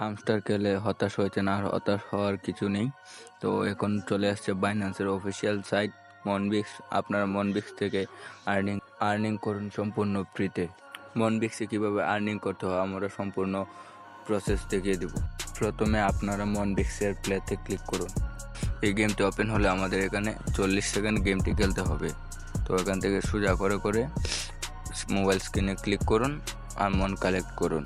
Hamster খেলে হতাশ হয়েছে না আর হতাশ হওয়ার কিছু নেই। তো এখন চলে আসছে বাইন্যান্সের অফিসিয়াল সাইট মনবিক্স আপনারা মনবিক্স থেকে আর্নিং আর্নিং করুন সম্পূর্ণ ফ্রিতে মনবিক্সে কীভাবে আর্নিং করতে হয় আমরা সম্পূর্ণ প্রসেস দেখিয়ে দেব। প্রথমে আপনারা মনবিক্সের প্লেতে ক্লিক করুন। এই গেমটি ওপেন হলে আমাদের এখানে চল্লিশ সেকেন্ড গেমটি খেলতে হবে। তো এখান থেকে সোজা করে করে মোবাইল স্ক্রিনে ক্লিক করুন, আর মন কালেক্ট করুন।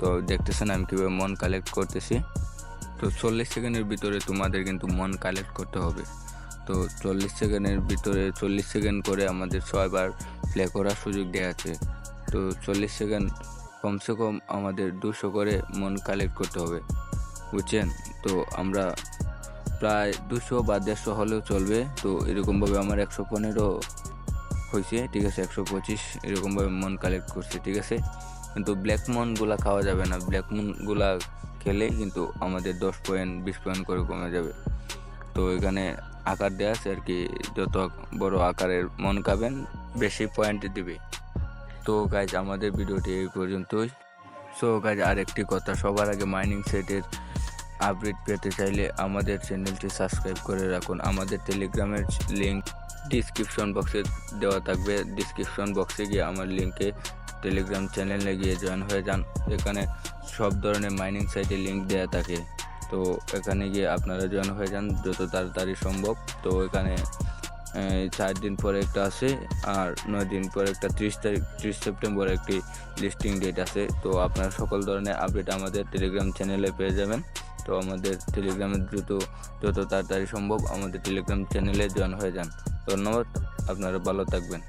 তো দেখতেছেন আমি কীভাবে মন কালেক্ট করতেছি। তো চল্লিশ সেকেন্ডের ভিতরে তোমাদের কিন্তু মন কালেক্ট করতে হবে। তো চল্লিশ সেকেন্ডের ভিতরে চল্লিশ সেকেন্ড করে আমাদের ছয়বার প্লে করার সুযোগ দেওয়া আছে। তো চল্লিশ সেকেন্ড কমসে কম আমাদের দুশো করে মন কালেক্ট করতে হবে। বুঝছেন? তো আমরা প্রায় দুশো বা দেড়শো হলেও চলবে। তো এরকমভাবে আমার একশো পনেরো হয়েছে, ঠিক আছে? একশো পঁচিশ এরকমভাবে মন কালেক্ট করছে, ঠিক আছে? কিন্তু ব্ল্যাক মনগুলা খাওয়া যাবে না। ব্ল্যাক মনগুলা খেলে কিন্তু আমাদের দশ পয়েন্ট বিশ পয়েন্ট করে কমে যাবে। তো এখানে আকার দেওয়া আছে আর কি, যত বড় আকারের মন খাবেন, বেশি পয়েন্ট দিবে। তো গাইজ আমাদের ভিডিওটি এই পর্যন্তই। সো গাইজ আরেকটি কথা, সবার আগে মাইনিং সেটের আপডেট পেতে চাইলে আমাদের চ্যানেলটি সাবস্ক্রাইব করে রাখুন। আমাদের টেলিগ্রামের লিঙ্ক ডিসক্রিপশন বক্সে দেওয়া থাকবে। ডিসক্রিপশন বক্সে গিয়ে আমার লিঙ্কে টেলিগ্রাম চ্যানেলে গিয়ে জয়েন হয়ে যান। এখানে সব ধরনের মাইনিং সাইটে লিঙ্ক দেওয়া থাকে। তো এখানে গিয়ে আপনারা জয়েন হয়ে যান যত তাড়াতাড়ি সম্ভব। তো এখানে চার দিন পরে একটা আছে আর নয় দিন পরে একটা ত্রিশ তারিখ, ত্রিশ সেপ্টেম্বর একটি লিস্টিং ডেট আছে তো আপনারা সকল ধরনের আপডেট আমাদের টেলিগ্রাম চ্যানেলে পেয়ে যাবেন। তো আমাদের টেলিগ্রামের দ্রুত, যত তাড়াতাড়ি সম্ভব আমাদের টেলিগ্রাম চ্যানেলে জয়েন হয়ে যান। ধন্যবাদ, আপনারা ভালো থাকবেন।